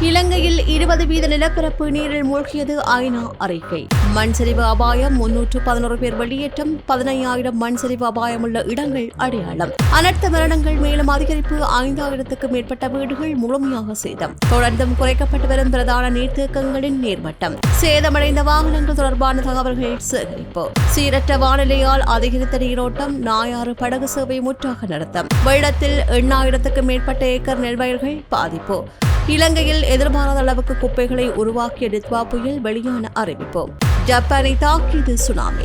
இலங்கையில் இருபது வீத நிலப்பரப்பு நீரில் மூழ்கியது ஐநா அறிக்கை. மண் சரிவு அபாயம் முன்னூற்று பதினோரு பேர் வெளியேற்றம் பதினையாயிரம் மண் சரிவு அபாயமுள்ள இடங்கள் அடையாளம். அனர்த்த மரணங்கள் மேலும் அதிகரிப்பு ஐந்தாயிரத்துக்கும் மேற்பட்ட வீடுகள் முழுமையாக சேதம். தொடர்ந்தும் குறைக்கப்பட்டு வரும் பிரதான நீர்த்தேக்கங்களின் நீர்மட்டம். சேதமடைந்த வாகனங்கள் தொடர்பான தகவல்கள் சேகரிப்பு. சீரற்ற வானிலையால் அதிகரித்த நீரோட்டம் நாயாறு படகு சேவை முற்றாக நடத்தம். வெள்ளத்தில் எண்ணாயிரத்துக்கும் மேற்பட்ட ஏக்கர் நெல்வயல்கள் பாதிப்பு. இலங்கையில் எதிர்பாராத அளவுக்கு குப்பைகளை உருவாக்கிய டித்வா புயல் வெளியான அறிவிப்பு. ஜப்பானை தாக்கியது சுனாமி.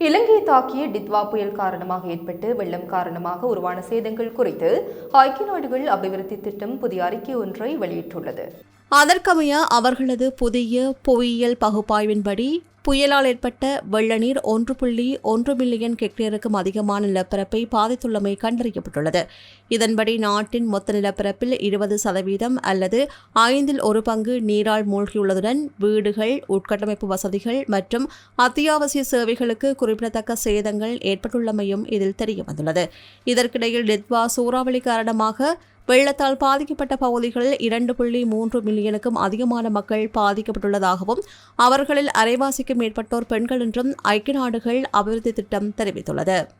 இலங்கையை தாக்கிய டித்வா புயல் காரணமாக ஏற்பட்டு வெள்ளம் காரணமாக உருவான சேதங்கள் குறித்து ஐக்கிய நாடுகள் அபிவிருத்தி திட்டம் புதிய அறிக்கை ஒன்றை வெளியிட்டுள்ளது. அதற்கமைய அவர்களது புதிய புவியியல் பகுப்பாய்வின்படி புயலால் ஏற்பட்ட வெள்ள நீர் ஒன்று புள்ளி ஒன்று மில்லியன் ஹெக்டேருக்கும் அதிகமான நிலப்பரப்பை பாதித்துள்ளமை கண்டறியப்பட்டுள்ளது. இதன்படி நாட்டின் மொத்த நிலப்பரப்பில் இருபது சதவீதம் அல்லது ஐந்தில் ஒரு பங்கு நீரால் மூழ்கியுள்ளதுடன் வீடுகள் உட்கட்டமைப்பு வசதிகள் மற்றும் அத்தியாவசிய சேவைகளுக்கு குறிப்பிடத்தக்க சேதங்கள் ஏற்பட்டுள்ளமையும் இதில் தெரியவந்துள்ளது. இதற்கிடையில் டித்வா சூறாவளி காரணமாக வெள்ளத்தால் பாதிக்கப்பட்ட பகுதிகளில் இரண்டு புள்ளி மூன்று மில்லியனுக்கும் அதிகமான மக்கள் பாதிக்கப்பட்டுள்ளதாகவும் அவர்களில் அரைவாசிக்கும் மேற்பட்டோர் பெண்கள் என்றும் ஐக்கிய நாடுகள் அபிவிருத்தி திட்டம் தெரிவித்துள்ளது.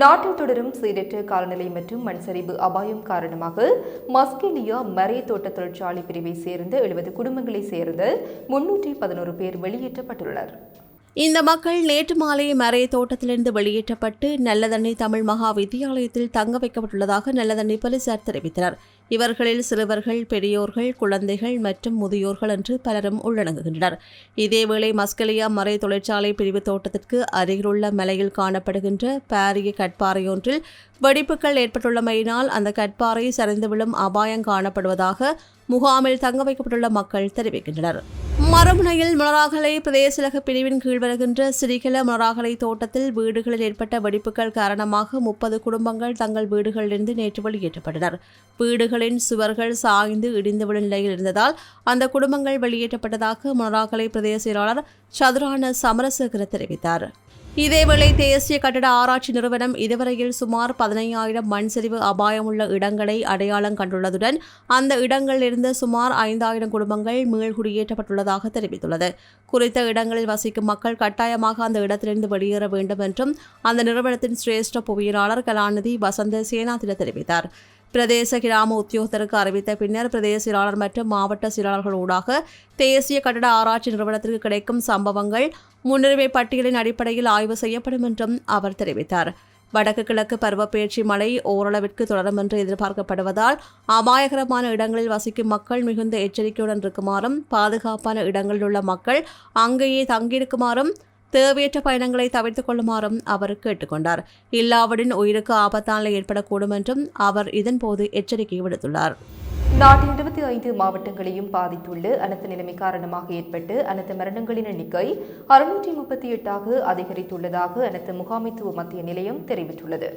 நாட்டில் தொடரும் சீரற்ற காலநிலை மற்றும் மண்சரிவு அபாயம் காரணமாக மஸ்கெலியா மறை தோட்ட தொழிற்சாலை பிரிவை சேர்ந்த எழுபது குடும்பங்களைச் சேர்ந்த முன்னூற்றி பதினோரு பேர் வெளியேற்றப்பட்டுள்ளனர். இந்த மக்கள் நேற்று மாலை மறை தோட்டத்திலிருந்து வெளியேற்றப்பட்டு நல்லதண்ணி தமிழ் மகா வித்தியாலயத்தில் தங்க வைக்கப்பட்டுள்ளதாக நல்லதண்ணி போலீசார் தெரிவித்தனர். இவர்களில் சிறுவர்கள் பெரியோர்கள் குழந்தைகள் மற்றும் முதியோர்கள் என்று பலரும் உள்ளடங்குகின்றனர். இதேவேளை மஸ்கலியா மறை தொழிற்சாலை பிரிவு தோட்டத்திற்கு அருகிலுள்ள மலையில் காணப்படுகின்ற பாரிய கட்பாறையொன்றில் வெடிப்புகள் ஏற்பட்டுள்ளமையினால் அந்த கட்பாறை சரிந்து விழும் அபாயம் காணப்படுவதாக முகாமில் தங்க வைக்கப்பட்டுள்ள மக்கள் தெரிவிக்கின்றனர். மரமுனையில் மலராகலை பிரதேசலக பிரிவின் கீழ் வருகின்ற சிறிகல மலராகலை தோட்டத்தில் வீடுகளில் ஏற்பட்ட வெடிப்புகள் காரணமாக முப்பது குடும்பங்கள் தங்கள் வீடுகளிலிருந்து நேற்று வெளியேற்றப்பட்டனர். வீடுகளின் சுவர்கள் சாய்ந்து இடிந்து விழும் நிலையில் இருந்ததால் அந்த குடும்பங்கள் வெளியேற்றப்பட்டதாக மலராகலை பிரதேச செயலாளர் சதுரான சமரசகர தெரிவித்தார். இதேவேளை தேசிய கட்டட ஆராய்ச்சி நிறுவனம் இதுவரையில் சுமார் பதினையாயிரம் மண் சரிவு அபாயமுள்ள இடங்களை அடையாளம் கண்டுள்ளதுடன் அந்த இடங்களிலிருந்து சுமார் ஐந்தாயிரம் குடும்பங்கள் மீள்குடியேற்றப்பட்டுள்ளதாக தெரிவித்துள்ளது. குறித்த இடங்களில் வசிக்கும் மக்கள் கட்டாயமாக அந்த இடத்திலிருந்து வெளியேற வேண்டும் என்றும் அந்த நிறுவனத்தின் சிரேஷ்ட புவியியலாளர் கலாநிதி வசந்த சேனாதிட தெரிவித்தார். பிரதேச கிராம உத்தியோகத்தருக்கு அறிவித்த பின்னர் பிரதேச செயலாளர் மற்றும் மாவட்ட செயலாளர்கள் ஊடாக தேசிய கட்டட ஆராய்ச்சி நிறுவனத்திற்கு கிடைக்கும் சம்பவங்கள் முன்னுரிமை பட்டியலின் அடிப்படையில் ஆய்வு செய்யப்படும் என்றும் அவர் தெரிவித்தார். வடக்கு கிழக்கு பருவப்பெயர்ச்சி மழை ஓரளவிற்கு தொடரும் என்று எதிர்பார்க்கப்படுவதால் அபாயகரமான இடங்களில் வசிக்கும் மக்கள் மிகுந்த எச்சரிக்கையுடன் இருக்குமாறும் பாதுகாப்பான இடங்களில் உள்ள மக்கள் அங்கேயே தங்கியிருக்குமாறும் தேவையற்ற பயணங்களை தவிர்த்துக் கொள்ளுமாறும் அவர் கேட்டுக்கொண்டார். இல்லாவிடின் உயிருக்கு ஆபத்தான ஏற்படக்கூடும் என்றும் அவர் இதன்போது எச்சரிக்கை விடுத்துள்ளார். நாட்டின் இருபத்தி ஐந்து மாவட்டங்களையும் பாதித்துள்ள அனர்த்த நிலைமை காரணமாக ஏற்பட்டு அனர்த்த மரணங்களின் எண்ணிக்கை அறுநூற்றி முப்பத்தி எட்டாக அதிகரித்துள்ளதாக அனர்த்த முகாமைத்துவ மத்திய நிலையம் தெரிவித்துள்ளது.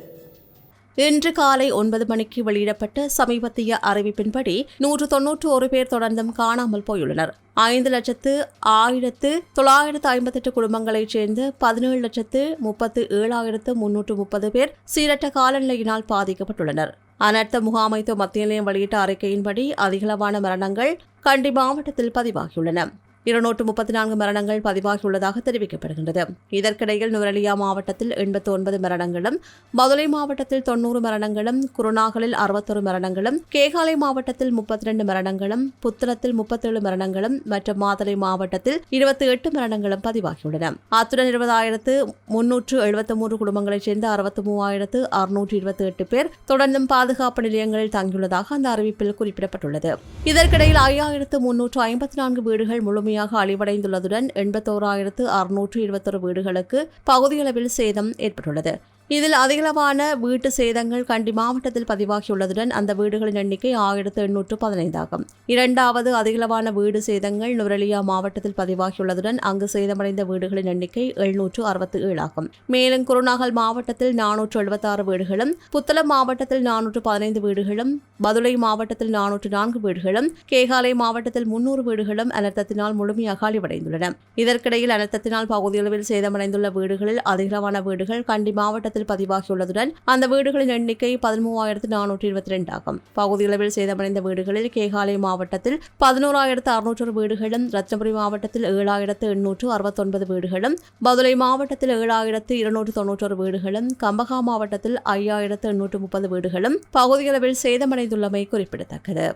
இன்று காலை ஒன்பது மணிக்கு வெளியிடப்பட்ட சமீபத்திய அறிவிப்பின்படி நூற்று தொன்னூற்று ஒரு பேர் தொடர்ந்தும் காணாமல் போயுள்ளனர். ஐந்து லட்சத்து ஆயிரத்து தொள்ளாயிரத்து ஐம்பத்தெட்டு குடும்பங்களைச் சேர்ந்து பதினேழு லட்சத்து முப்பத்து ஏழாயிரத்து முன்னூற்று முப்பது பேர் சீரற்ற காலநிலையினால் பாதிக்கப்பட்டுள்ளனர். அனர்த்த முகாமைத்துவ மத்திய நிலையம் வெளியிட்ட அறிக்கையின்படி அதிகளவான மரணங்கள் கண்டி மாவட்டத்தில் பதிவாகியுள்ளன. இருநூற்று முப்பத்தி நான்கு மரணங்கள் பதிவாகியுள்ளதாக தெரிவிக்கப்படுகின்றது. இதற்கிடையில் நுவரெலியா மாவட்டத்தில் எண்பத்தி ஒன்பது மரணங்களும் மதுரை மாவட்டத்தில் தொன்னூறு மரணங்களும் குருநாகலில் அறுபத்தொரு மரணங்களும் கேகாலை மாவட்டத்தில் முப்பத்தி ரெண்டு மரணங்களும் புத்தளத்தில் முப்பத்தேழு மரணங்களும் மற்றும் மாதளை மாவட்டத்தில் இருபத்தி எட்டு மரணங்களும் பதிவாகியுள்ளன. அத்துடன் இருபதாயிரத்து முன்னூற்று எழுபத்தி மூன்று குடும்பங்களைச் சேர்ந்த அறுபத்தி மூவாயிரத்து அறுநூற்று இருபத்தி எட்டு பேர் தொடர்ந்தும் பாதுகாப்பு நிலையங்களில் தங்கியுள்ளதாக அந்த அறிவிப்பில் குறிப்பிடப்பட்டுள்ளது. இதற்கிடையில் ஐயாயிரத்து முன்னூற்று ஐம்பத்தி நான்கு வீடுகள் முழுமையாக அழிவடைந்துள்ளதுடன் எண்பத்தோராயிரத்து அறுநூற்று இருபத்தொரு வீடுகளுக்கு பகுதியளவில் சேதம் ஏற்பட்டுள்ளது. இதில் அதிகளவான வீட்டு சேதங்கள் கண்டி மாவட்டத்தில் பதிவாகியுள்ளதுடன் அந்த வீடுகளின் எண்ணிக்கை ஆயிரத்து எண்ணூற்று பதினைந்தாகும். இரண்டாவது அதிகளவான வீடு சேதங்கள் நுரலியா மாவட்டத்தில் பதிவாகியுள்ளதுடன் அங்கு சேதமடைந்த வீடுகளின் எண்ணிக்கை எழுநூற்று அறுபத்தி ஏழாகும் மேலும் குருநாகல் மாவட்டத்தில் நானூற்று எழுபத்தாறு வீடுகளும் புத்தளம் மாவட்டத்தில் நானூற்று பதினைந்து வீடுகளும் பதுளை மாவட்டத்தில் நானூற்று நான்கு வீடுகளும் கேகாலை மாவட்டத்தில் முன்னூறு வீடுகளும் அனர்த்தத்தினால் முழுமையாக அழிவடைந்துள்ளன. இதற்கிடையில் அனர்த்தத்தினால் பகுதியளவில் சேதமடைந்துள்ள வீடுகளில் அதிகளவான வீடுகள் கண்டி மாவட்டத்தில் பதிவாகியுள்ளதுடன் அந்த வீடுகளின் எண்ணிக்கை பதிமூவாயிரத்து நானூற்றி இருபத்தி ரெண்டு ஆகும் பகுதியளவில் சேதமடைந்த வீடுகளில் கேகாலை மாவட்டத்தில் பதினோராயிரத்து அறுநூற்றொரு வீடுகளும் ரத்னபுரி மாவட்டத்தில் ஏழாயிரத்து எண்ணூற்று அறுபத்தொன்பது வீடுகளும் பதுளை மாவட்டத்தில் ஏழாயிரத்து இருநூற்று தொன்னூற்றொரு வீடுகளும் கம்பகா மாவட்டத்தில் ஐயாயிரத்து எண்ணூற்று முப்பது வீடுகளும் பகுதியளவில் சேதமடைந்துள்ளமை குறிப்பிடத்தக்கது.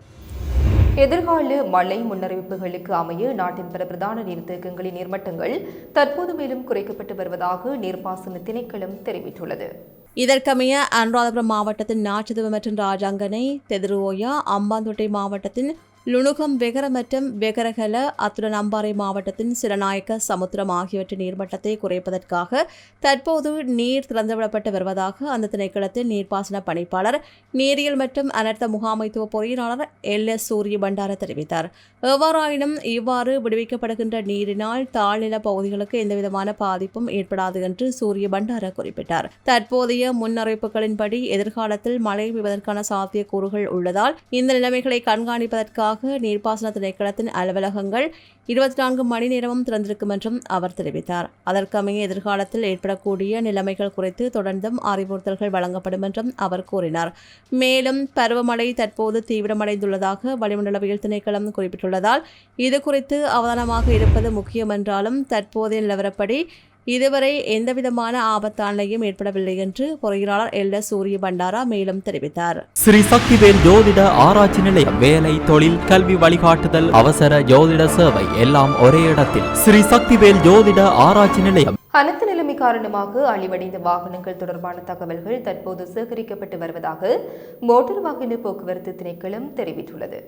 எதிர்கால மழை முன்னறிவிப்புகளுக்கு அமைய நாட்டின் பல பிரதான நீர்த்தேக்கங்களின் நீர்மட்டங்கள் தற்போது மேலும் குறைக்கப்பட்டு வருவதாக நீர்ப்பாசன திணைக்களம் தெரிவித்துள்ளது. இதற்கமைய அனுராதபுரம் மாவட்டத்தின் நாச்சதுவ மற்றும் ராஜாங்கனை தெதிரோயா அம்பாந்தோட்டை மாவட்டத்தின் லுணுகம் வெகர மற்றும் வெகரகல அத்துடன் அம்பாறை மாவட்டத்தின் சிறநாயக்க சமுத்திரம் ஆகியவற்றின் நீர்மட்டத்தை குறைப்பதற்காக தற்போது நீர் திறந்துவிடப்பட்டு வருவதாக அந்த திணைக்களத்தின் நீர்ப்பாசன பணிப்பாளர் நீரியல் மற்றும் அனர்த்த முகாமைத்துவ பொறியியலாளர் எல் எஸ் சூரிய பண்டார தெரிவித்தார் எவ்வாறாயினும் இவ்வாறு விடுவிக்கப்படுகின்ற நீரினால் தாழ்நில பகுதிகளுக்கு எந்தவிதமான பாதிப்பும் ஏற்படாது என்று சூரிய பண்டார குறிப்பிட்டார் தற்போதைய முன்னறிவிப்புகளின்படி எதிர்காலத்தில் மழை பெய்வதற்கான சாத்தியக்கூறுகள் உள்ளதால் இந்த நிலைமைகளை கண்காணிப்பதற்காக நீர்ப்பாசன திணைக்களத்தின் அலுவலகங்கள் இருபத்தி நான்கு மணி நேரமும் திறந்திருக்கும் என்றும் அவர் தெரிவித்தார். அதற்கமைய எதிர்காலத்தில் ஏற்படக்கூடிய நிலைமைகள் குறித்து தொடர்ந்தும் அறிவுறுத்தல்கள் வழங்கப்படும் என்றும் அவர் கூறினார். மேலும் பருவமழை தற்போது தீவிரமடைந்துள்ளதாக வளிமண்டலவியல் திணைக்களம் குறிப்பிட்டுள்ளதால் இது குறித்து அவதானமாக இருப்பது முக்கியம் என்றாலும் தற்போதைய நிலவரப்படி இதுவரை எந்தவிதமான ஆபத்தானையும் ஏற்படவில்லை என்று பொறியியலாளர் எல் சூரிய பண்டாரா மேலும் தெரிவித்தார். ஸ்ரீ சக்திவேல் ஜோதிட ஆராய்ச்சி நிலையம் வேலை தொழில் கல்வி வழிகாட்டுதல் அவசர ஜோதிட சேவை எல்லாம் ஒரே இடத்தில். ஸ்ரீ சக்திவேல் ஜோதிட ஆராய்ச்சி நிலையம். அனர்த்த நிலைமை காரணமாக அழிவடைந்த வாகனங்கள் தொடர்பான தகவல்கள் தற்போது சேகரிக்கப்பட்டு வருவதாக மோட்டார் வாகன போக்குவரத்து திணைக்களம் தெரிவித்துள்ளது.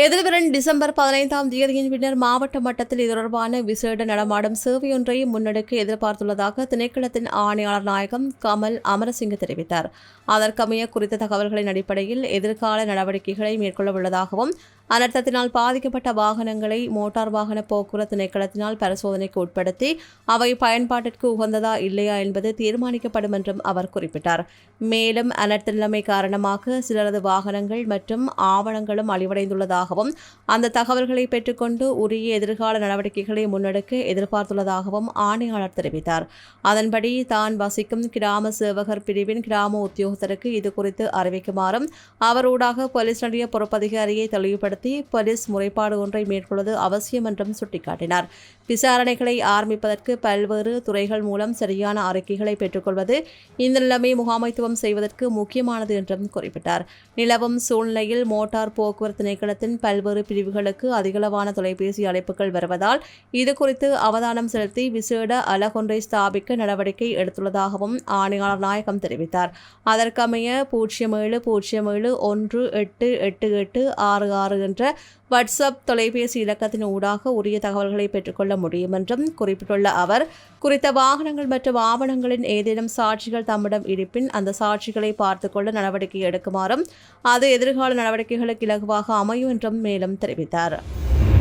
எதிர்வரும் டிசம்பர் பதினைந்தாம் தேதியின் பின்னர் மாவட்ட மட்டத்தில் இது தொடர்பான விசேட நடமாடும் சேவையொன்றை முன்னெடுக்க எதிர்பார்த்துள்ளதாக திணைக்களத்தின் ஆணையாளர் நாயகம் கமல் அமரசிங்க தெரிவித்தார். அதற்கமைய குறித்த தகவல்களின் அடிப்படையில் எதிர்கால நடவடிக்கைகளை மேற்கொள்ள உள்ளதாகவும் அனர்த்தத்தினால் பாதிக்கப்பட்ட வாகனங்களை மோட்டார் வாகன போக்குவரத்து திணைக்களத்தினால் பரிசோதனைக்கு உட்படுத்தி அவை பயன்பாட்டிற்கு உகந்ததா இல்லையா என்பது தீர்மானிக்கப்படும் என்றும் அவர் குறிப்பிட்டார். மேலும் அனர்த்த நிலைமை காரணமாக சிலரது வாகனங்கள் மற்றும் ஆவணங்களும் அழிவடைந்துள்ளதாகவும் அந்த தகவல்களை பெற்றுக்கொண்டு உரிய எதிர்கால நடவடிக்கைகளை முன்னெடுக்க எதிர்பார்த்துள்ளதாகவும் ஆணையாளர் தெரிவித்தார். அதன்படி தான் வசிக்கும் கிராம சேவகர் பிரிவின் கிராம உத்தியோக உத்தியோகத்தருக்கு இது குறித்து அறிவிக்குமாறும் அவர் ஊடாக போலீஸ் நிலைய பொறுப்பதிகாரியை தெளிவுபடுத்தி போலீஸ் முறைப்பாடு ஒன்றை மேற்கொள்வது அவசியம் என்றும் சுட்டிக்காட்டினார். விசாரணைகளை ஆரம்பிப்பதற்கு பல்வேறு துறைகள் மூலம் சரியான அறிக்கைகளை பெற்றுக்கொள்வது இந்த நிலைமை முகாமைத்துவம் செய்வதற்கு முக்கியமானது என்றும் குறிப்பிட்டார். நிலவும் சூழ்நிலையில் மோட்டார் போக்குவரத்து திணைக்களத்தின் பல்வேறு பிரிவுகளுக்கு அதிகளவான தொலைபேசி அழைப்புகள் வருவதால் இது குறித்து அவதானம் செலுத்தி விசேட அலகொன்றை ஸ்தாபிக்க நடவடிக்கை எடுத்துள்ளதாகவும் ஆணையாளர் நாயகம் தெரிவித்தார். அதன் அதற்கமைய பூஜ்ஜியம் ஏழு பூஜ்ஜியம் ஏழு ஒன்று எட்டு எட்டு எட்டு ஆறு ஆறு என்ற வாட்ஸ்அப் தொலைபேசி இலக்கத்தின் ஊடாக உரிய தகவல்களை பெற்றுக்கொள்ள முடியும் என்றும் குறிப்பிட்டுள்ள அவர் குறித்த வாகனங்கள் மற்றும் ஆவணங்களின் ஏதேனும் சாட்சிகள் தம்மிடம் இருப்பின் அந்த சாட்சிகளை பார்த்துக்கொள்ள நடவடிக்கை எடுக்குமாறும் அது எதிர்கால நடவடிக்கைகளுக்கு இலகுவாக அமையும் என்றும் மேலும் தெரிவித்தார்.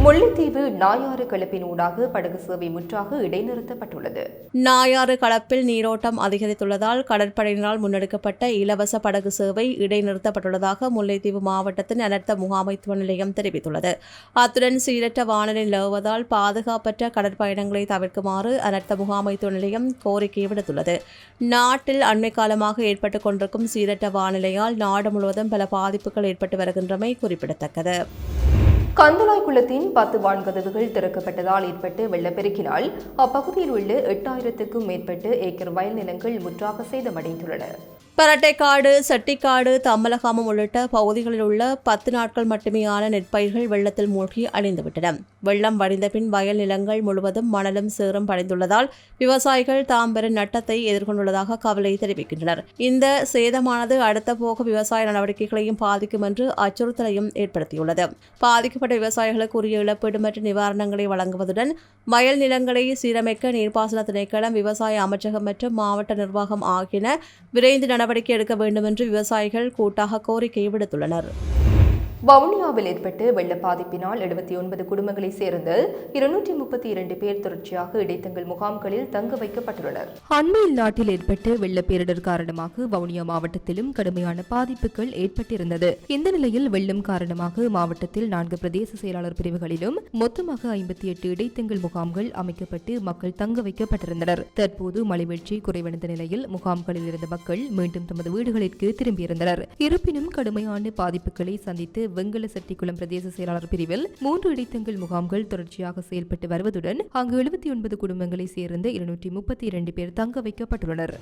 முல்லைத்தீவு நாயாறு களப்பின் ஊடாக படகு சேவை முற்றாக இடைநிறுத்தப்பட்டுள்ளது. நாயாறு களப்பில் நீரோட்டம் அதிகரித்துள்ளதால் கடற்படையினரால் முன்னெடுக்கப்பட்ட இலவச படகு சேவை இடைநிறுத்தப்பட்டுள்ளதாக முல்லைத்தீவு மாவட்டத்தின் அனர்த்த முகாமைத்துவ நிலையம் தெரிவித்துள்ளது. அத்துடன் சீரற்ற வானிலை நிலவுவதால் பாதுகாப்பற்ற கடற்பயணங்களை தவிர்க்குமாறு அனர்த்த முகாமைத்துவ நிலையம் கோரிக்கை விடுத்துள்ளது. நாட்டில் அண்மை காலமாக ஏற்பட்டுக் கொண்டிருக்கும் சீரற்ற வானிலையால் நாடு முழுவதும் பல பாதிப்புகள் ஏற்பட்டு வருகின்றமை குறிப்பிடத்தக்கது. கந்தலாய் குளத்தின் பத்து வான்கதவுகள் திறக்கப்பட்டதால் ஏற்பட்டு வெள்ளப்பெருக்கினால் அப்பகுதியில் உள்ள எட்டாயிரத்துக்கும் மேற்பட்ட ஏக்கர் வயல் நிலங்கள் முற்றாக சேதமடைந்துள்ளன பரட்டைக்காடு செட்டிக்காடு தம்மலகாமம் உள்ளிட்ட பகுதிகளில் உள்ள பத்து நாட்கள் மட்டுமேயான நெற்பயிர்கள் வெள்ளத்தில் மூழ்கி அழிந்துவிட்டன. வெள்ளம் வடிந்தபின் வயல் நிலங்கள் முழுவதும் மணலும் சேறும் படைந்துள்ளதால் விவசாயிகள் தாம் பெறும் நட்டத்தை எதிர்கொண்டுள்ளதாக கவலை தெரிவிக்கின்றனர். இந்த சேதமானது அடுத்த போக விவசாய நடவடிக்கைகளையும் பாதிக்கும் என்று அச்சுறுத்தலையும் ஏற்படுத்தியுள்ளது. பாதிக்கப்பட்ட விவசாயிகளுக்கு உரிய இழப்பீடு மற்றும் நிவாரணங்களை வழங்குவதுடன் வயல் நிலங்களை சீரமைக்க நீர்ப்பாசன திணைக்களம் விவசாய அமைச்சகம் மற்றும் மாவட்ட நிர்வாகம் ஆகியன விரைந்து நடவடிக்கை எடுக்க வேண்டும் என்று விவசாயிகள் கூட்டாக கோரிக்கை விடுத்துள்ளனர். வவுனியாவில் ஏற்பட்டு வெள்ள பாதிப்பினால் எழுபத்தி ஒன்பது குடும்பங்களைச் சேர்ந்த இருநூற்றி முப்பத்தி இரண்டு பேர் தொடர்ச்சியாக இடைத்தங்கள் முகாம்களில் தங்க வைக்கப்பட்டுள்ளனர். அண்மையில் நாட்டில் ஏற்பட்ட வெள்ள பேரிடர் காரணமாக வவுனியா மாவட்டத்திலும் கடுமையான பாதிப்புகள் ஏற்பட்டிருந்தது. இந்த நிலையில் வெள்ளம் காரணமாக மாவட்டத்தில் நான்கு பிரதேச செயலாளர் பிரிவுகளிலும் மொத்தமாக ஐம்பத்தி எட்டு இடைத்தங்கள் முகாம்கள் அமைக்கப்பட்டு மக்கள் தங்க வைக்கப்பட்டிருந்தனர். தற்போது மழைவீழ்ச்சி குறைவடைந்த நிலையில் முகாம்களில் இருந்த மக்கள் மீண்டும் தமது வீடுகளிற்கு திரும்பியிருந்தனர். இருப்பினும் கடுமையான பாதிப்புகளை சந்தித்து வெங்கல செட்டிக்குளம் பிரதேச செயலாளர் பிரிவில் மூன்று இடைத்தங்கள் முகாம்கள் தொடர்ச்சியாக செயல்பட்டு வருவதுடன் அங்கு எழுபத்தி ஒன்பது குடும்பங்களை சேர்ந்த இருநூற்றி முப்பத்தி இரண்டு பேர் தங்க வைக்கப்பட்டுள்ளனர்.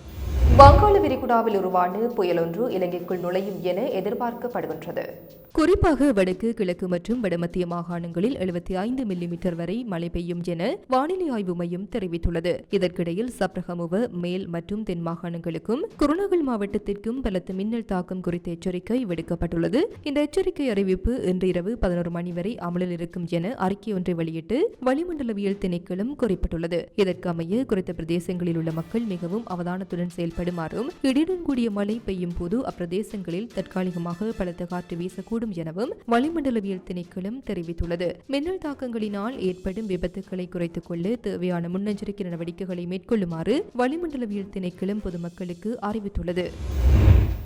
வங்காள விரிகுடாவில் உருவான புயல் ஒன்று இலங்கைக்குள் நுழையும் என எதிர்பார்க்கப்படுகின்றது. குறிப்பாக வடக்கு கிழக்கு மற்றும் வடமத்திய மாகாணங்களில் எழுபத்தி ஐந்து மில்லிமீட்டர் வரை மழை பெய்யும் என வானிலை ஆய்வு மையம் தெரிவித்துள்ளது. இதற்கிடையில் சப்ரகமுவ மேல் மற்றும் தென் மாகாணங்களுக்கும் குருணாகல் மாவட்டத்திற்கும் பலத்த மின்னல் தாக்கம் குறித்த எச்சரிக்கை விடுக்கப்பட்டுள்ளது. இந்த எச்சரிக்கை அறிவிப்பு இன்று இரவு பதினோரு மணி வரை அமலில் இருக்கும் என அறிக்கை ஒன்றை வெளியிட்டு வளிமண்டலவியல் திணைக்களம் குறிப்பிட்டுள்ளது. இதற்கமைய குறித்த பிரதேசங்களில் உள்ள மக்கள் மிகவும் அவதானத்துடன் செயல் செயல்படுமாறும் இடியுடன் கூடிய மழை பெய்யும் போது அப்பிரதேசங்களில் தற்காலிகமாக பலத்த காற்று வீசக்கூடும் எனவும் வளிமண்டலவியல் திணைக்களம் தெரிவித்துள்ளது. மின்னல் தாக்கங்களினால் ஏற்படும் விபத்துக்களை குறைத்துக் கொள்ள தேவையான முன்னெச்சரிக்கை நடவடிக்கைகளை மேற்கொள்ளுமாறு வளிமண்டலவியல் திணைக்களம் பொதுமக்களுக்கு அறிவித்துள்ளது.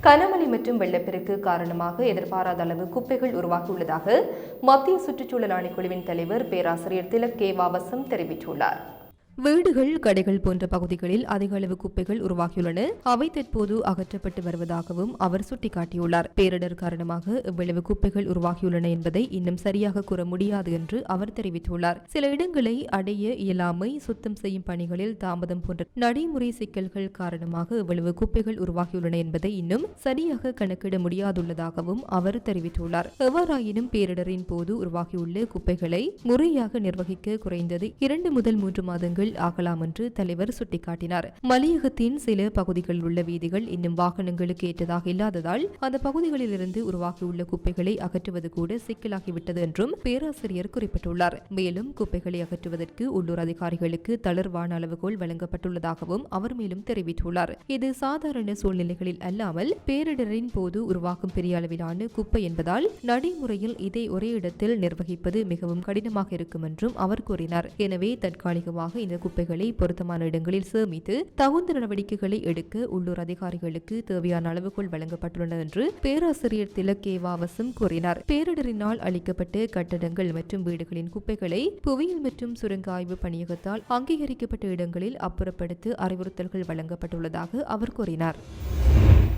கனமழை மற்றும் வெள்ளப்பெருக்கு காரணமாக எதிர்பாராத அளவு குப்பைகள் உருவாகியுள்ளதாக மத்திய சுற்றுச்சூழல் ஆணைக்குழுவின் தலைவர் பேராசிரியர் திலக் கே. வாவசம் தெரிவித்துள்ளார். வீடுகள் கடைகள் போன்ற பகுதிகளில் அதிக அளவு குப்பைகள் உருவாகியுள்ளன. அவை தற்போது அகற்றப்பட்டு வருவதாகவும் அவர் சுட்டிக்காட்டியுள்ளார். பேரிடர் காரணமாக இவ்வளவு குப்பைகள் உருவாகியுள்ளன என்பதை இன்னும் சரியாக கூற முடியாது என்று அவர் தெரிவித்துள்ளார். சில இடங்களை அடைய இயலாமை சுத்தம் செய்யும் பணிகளில் தாமதம் போன்ற நடைமுறை சிக்கல்கள் காரணமாக இவ்வளவு குப்பைகள் உருவாகியுள்ளன என்பதை இன்னும் சரியாக கணக்கிட முடியாதுள்ளதாகவும் அவர் தெரிவித்துள்ளார். எவ்வாறாயினும் பேரிடரின் போது உருவாகியுள்ள குப்பைகளை முறையாக நிர்வகிக்க குறைந்தது இரண்டு முதல் மூன்று மாதங்கள் ஆகலாம் என்று தலைவர் சுட்டிக்காட்டினார். மலையகத்தின் சில பகுதிகளில் உள்ள வீதிகள் இன்னும் வாகனங்களுக்கு ஏற்றதாக இல்லாததால் அந்த பகுதிகளிலிருந்து உருவாகியுள்ள குப்பைகளை அகற்றுவது கூட சிக்கலாகிவிட்டது என்றும் பேராசிரியர் குறிப்பிட்டுள்ளார். மேலும் குப்பைகளை அகற்றுவதற்கு உள்ளூர் அதிகாரிகளுக்கு தளர்வான அளவுகோல் வழங்கப்பட்டுள்ளதாகவும் அவர் மேலும் தெரிவித்துள்ளார். இது சாதாரண சூழ்நிலைகளில் அல்லாமல் பேரிடரின் போது உருவாகும் பெரிய அளவிலான குப்பை என்பதால் நடைமுறையில் இதை ஒரே இடத்தில் நிர்வகிப்பது மிகவும் கடினமாக இருக்கும் என்றும் அவர் கூறினார். எனவே தற்காலிகமாக இந்த குப்பைகளை பொருத்தமான இடங்களில் சேமித்து தகுந்த நடவடிக்கைகளை எடுக்க உள்ளூர் அதிகாரிகளுக்கு தேவையான அளவுக்குள் வழங்கப்பட்டுள்ளன என்று பேராசிரியர் திலக்கேவாவசம் கூறினார். பேரிடரினால் அளிக்கப்பட்ட கட்டடங்கள் மற்றும் வீடுகளின் குப்பைகளை புவியியல் மற்றும் சுரங்க ஆய்வு பணியகத்தால் அங்கீகரிக்கப்பட்ட இடங்களில் அப்புறப்படுத்த அறிவுறுத்தல்கள் வழங்கப்பட்டுள்ளதாக அவர் கூறினார்.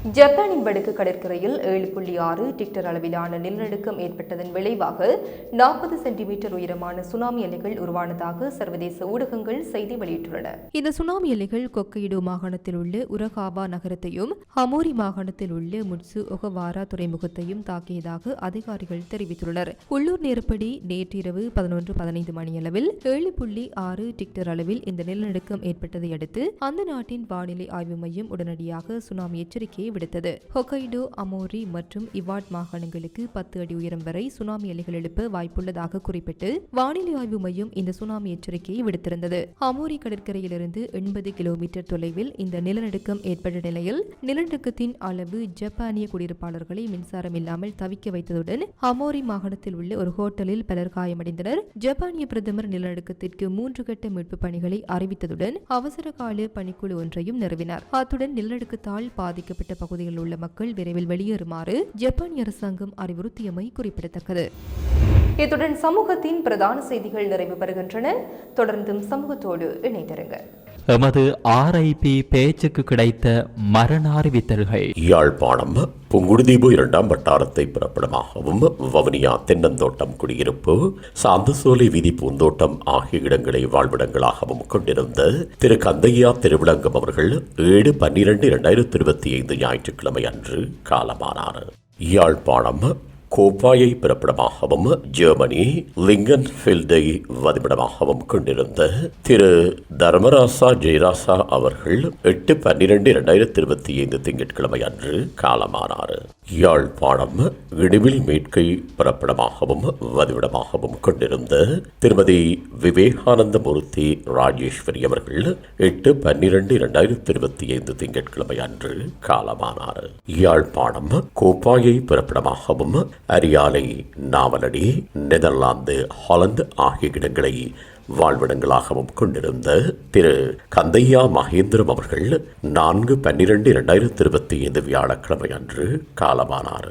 ஜப்பானின் வடக்கு கடற்கரையில் ஏழு புள்ளி ஆறு டிக்டர் அளவிலான நிலநடுக்கம் ஏற்பட்டதன் விளைவாக நாற்பது சென்டிமீட்டர் உயரமான சுனாமி அலைகள் உருவானதாக சர்வதேச ஊடகங்கள் செய்தி வெளியிட்டுள்ளன. இந்த சுனாமி அலைகள் கொக்கையிடோ மாகாணத்தில் உள்ள உரகாவா நகரத்தையும் ஹமோரி மாகாணத்தில் உள்ள முட்சு ஒகவாரா துறைமுகத்தையும் தாக்கியதாக அதிகாரிகள் தெரிவித்துள்ளனர். உள்ளூர் நேரப்படி நேற்றிரவு பதினொன்று பதினைந்து மணியளவில் ஏழு புள்ளி ஆறு டிக்டர் அளவில் இந்த நிலநடுக்கம் ஏற்பட்டதை அடுத்து அந்த நாட்டின் வானிலை ஆய்வு மையம் உடனடியாக சுனாமி எச்சரிக்கையை விடுத்தது. ஹொக்கைடோ அமோரி மற்றும் இவாட் மாகாணங்களுக்கு பத்து அடி உயரம் வரை சுனாமி அலைகள் எழுப்ப வாய்ப்புள்ளதாக குறிப்பிட்டு வானிலை ஆய்வு மையம் இந்த சுனாமி எச்சரிக்கையை விடுத்திருந்தது. அமோரி கடற்கரையிலிருந்து எண்பது கிலோமீட்டர் தொலைவில் இந்த நிலநடுக்கம் ஏற்பட்ட நிலையில் நிலநடுக்கத்தின் அளவு ஜப்பானிய குடியிருப்பாளர்களை மின்சாரம் இல்லாமல் தவிக்க வைத்ததுடன் அமோரி மாகாணத்தில் உள்ள ஒரு ஹோட்டலில் பலர் காயமடைந்தனர். ஜப்பானிய பிரதமர் நிலநடுக்கத்திற்கு மூன்று கட்ட மீட்பு பணிகளை அறிவித்ததுடன் அவசர கால பணிக்குழு ஒன்றையும் நிறுவினார். அத்துடன் நிலநடுக்கத்தால் பாதிக்கப்பட்ட பகுதிகளில் உள்ள மக்கள் விரைவில் வெளியேறுமாறு ஜப்பானிய அரசாங்கம் அறிவுறுத்தியமை குறிப்பிடத்தக்கது. இத்துடன் சமூகத்தின் பிரதான செய்திகள் நிறைவு பெறுகின்றன. தொடர்ந்தும் சமூகத்தோடு இணைந்திருங்கள். எமது ஆர்ஐபி பேச்சுக்கு கிடைத்த மரண அறிவித்தல்கள் யாழ்ப்பாணம் புங்குடுதீபு இரண்டாம் வட்டாரத்தை பிறப்பிடமாகவும் வவுனியா தென்னந்தோட்டம் குடியிருப்பு சாந்தசோலை வீதி பூந்தோட்டம் ஆகிய இடங்களை வாழ்விடங்களாகவும் கொண்டிருந்த திரு கந்தையா திருவிளங்கம் அவர்கள் ஏழு பன்னிரண்டு இரண்டாயிரத்தி இருபத்தி ஐந்து ஞாயிற்றுக்கிழமை அன்று காலமானார். யாழ்ப்பாணம் கோப்பாயை பிறப்பிடமாகவும் ஜெர்மனி லிங்கன் ஃபீல்டை வதிப்பிடமாகவும் கொண்டிருந்த திரு தர்மராசா ஜெயராசா அவர்கள் எட்டு பன்னிரண்டு இரண்டாயிரத்தி இருபத்தி ஐந்து திங்கட்கிழமை அன்று காலமானார். யாழ்ப்பாணம் இடிவில் மேற்கை பிறப்பிடமாகவும் வதிவிடமாகவும் கொண்டிருந்த திருமதி விவேகானந்த மூர்த்தி ராஜேஸ்வரி அவர்கள் எட்டு பன்னிரண்டு இரண்டாயிரத்தி இருபத்தி ஐந்து திங்கட்கிழமை அன்று காலமானார். யாழ்ப்பாணம் கோப்பாயை பிறப்பிடமாகவும் அரியாலை நாவலடி நெதர்லாந்து ஹாலந்து ஆகிய இடங்களை வாழ்விடங்களாகவும் கொண்டிருந்த திரு கந்தையா மகேந்திரம் அவர்கள் நான்கு பன்னிரண்டு இரண்டாயிரத்தி இருபத்தி ஐந்து வியாழக்கிழமை அன்று காலமானார்.